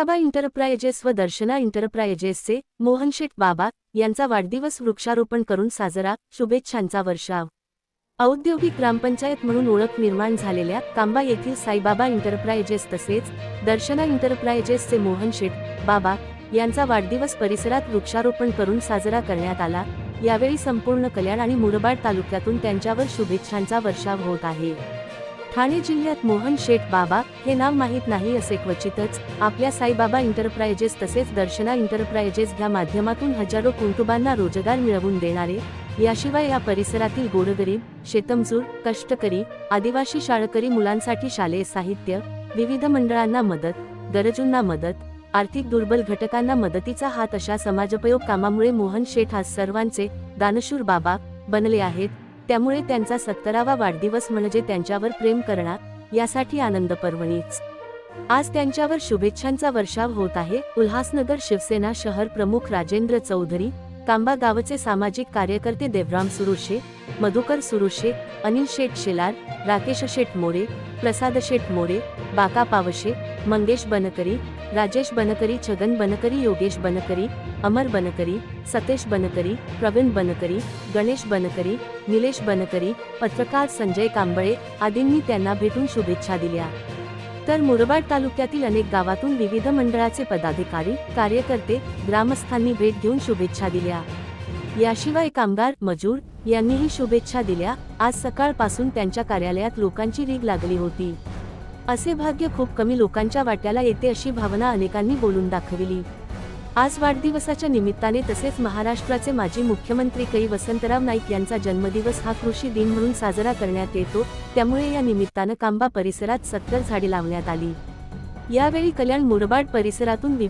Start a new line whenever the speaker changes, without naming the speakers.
Saibaba enterprises व दर्शना इंटरप्राइजेसचे मोहनशेठ बाबा यांचा वाढदिवस वृक्षारोपण करून साजरा शुभेच्छांचा वर्षाव. औद्योगिक ग्रामपंचायत म्हणून ओळख निर्माण झालेल्या कांबा येथील साईबाबा इंटरप्रायजेस तसेच दर्शना इंटरप्राइजेसचे मोहनशेठ बाबा यांचा वाढदिवस परिसरात वृक्षारोपण करून साजरा करण्यात आला. यावेळी संपूर्ण कल्याण आणि मुरबाड तालुक्यातून त्यांच्यावर शुभेच्छांचा वर्षाव होत आहे. ठाणे जिल्ह्यात मोहन शेठ बाबा हे नाव माहीत नाही असे क्वचितच आपल्या साईबाबा इंटरप्राइजेस तसेच दर्शना इंटरप्राइजेस ह्या माध्यमातून हजारो कुटुंबांना रोजगार मिळवून देणारे. याशिवाय या परिसरातील गोरगरीब शेतमजूर कष्टकरी आदिवासी शाळकरी मुलांसाठी शालेय साहित्य विविध मंडळांना मदत गरजूंना मदत आर्थिक दुर्बल घटकांना मदतीचा हात अशा समाजोपयोग कामामुळे मोहन शेठ हा सर्वांचे दानशूर बाबा बनले आहेत. त्यामुळे त्यांचा सत्तरावा वाढदिवस म्हणजे त्यांच्यावर प्रेम करणार यासाठी आनंद पर्वणीच. आज त्यांच्यावर शुभेच्छांचा वर्षाव होत आहे. उल्हासनगर शिवसेना शहर प्रमुख राजेंद्र चौधरी कांबा गावचे सामाजिक कार्यकर्ते देवराम सुरुशे मधुकर सुरुशे अनिल शेठ शेलार राकेश शेठ मोरे प्रसाद शेठ मोरे बाका पावशे मंगेश बनकरी राजेश बनकरी छगन बनकरी योगेश बनकरी अमर बनकरी सतेश बनकरी प्रवीण बनकरी गणेश बनकरी निलेश बनकरी पत्रकार संजय कांबळे आदींनी त्यांना भेटून शुभेच्छा दिल्या. तर मुरबाड तालुक्यातील अनेक गावातून विविध मंडळाचे पदाधिकारी कार्यकर्ते ग्रामस्थांनी भेट घेऊन शुभेच्छा दिल्या. याशिवाय कामगार मजूर यांनीही शुभेच्छा दिल्या. आज सकाळपासून त्यांच्या कार्यालयात लोकांची रीग लागली होती. असे भाग्य खूप कमी लोकांच्या वाट्याला येते अशी भावना अनेकांनी बोलून दाखविली. आज वाढदिवसाच्या निमित्ताने तसेच महाराष्ट्राचे माजी मुख्यमंत्री कै वसंतराव नाईक यांचा जन्मदिवस हा कृषी दिन म्हणून साजरा करण्यात येतो त्यामुळे या निमित्तानं कांबा परिसरात सत्तर झाडे लावण्यात आली. यावेळी कल्याण मुरबाड परिसरातून विविध